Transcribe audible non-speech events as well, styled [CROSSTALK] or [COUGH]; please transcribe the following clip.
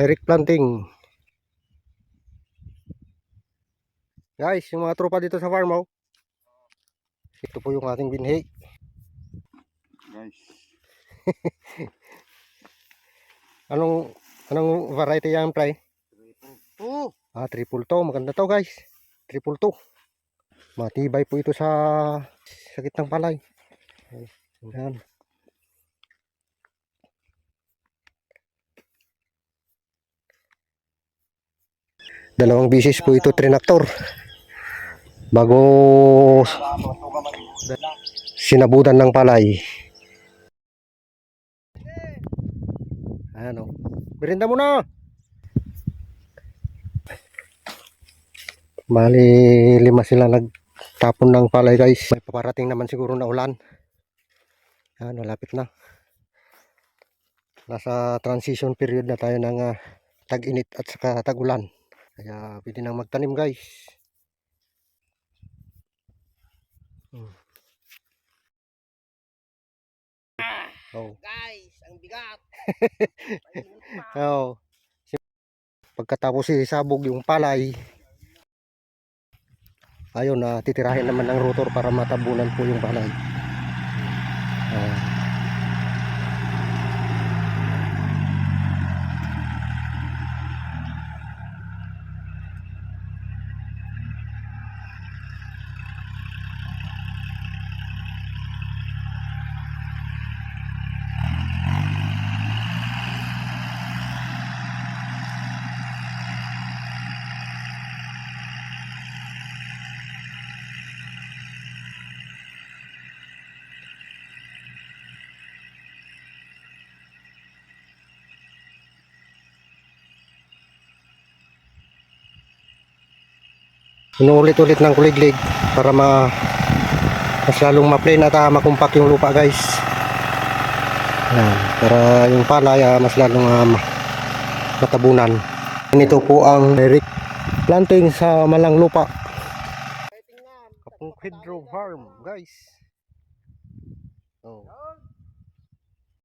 Direct planting. Guys, yung mga tropa dito sa farm oh. Ito po yung ating binhi. Guys. [LAUGHS] Anong anong variety yan, pre? Oh, Ah, triple to. Maganda to, guys. Triple to. Matibay po ito sa sakit ng palay. Ayan. Dalawang bisis po ito trinaktor. Bago sinabutan ng palay. Ayan o. Berinda mo na! Bali, lima sila nagtapon ng palay guys. May paparating naman siguro na ulan. Yan, malapit na. Nasa transition period na tayo ng ah, tag-init at saka tag-ulan. Kaya pwede nang magtanim guys. Hmm. Oh. guys, ang bigat. [LAUGHS] Oh. Pagkatapos isabog yung palay, ayun na titirahin naman ng rotor para matabunan po yung palay. Ah. Inuulit-ulit ng kuliglig para ma mas lalong ma-plain at ah, makumpak yung lupa guys. Yan, para yung palay ah, mas lalong ma- matabunan. Ito po ang direct planting sa malang lupa. Kapung Hydro Farm guys. Oh.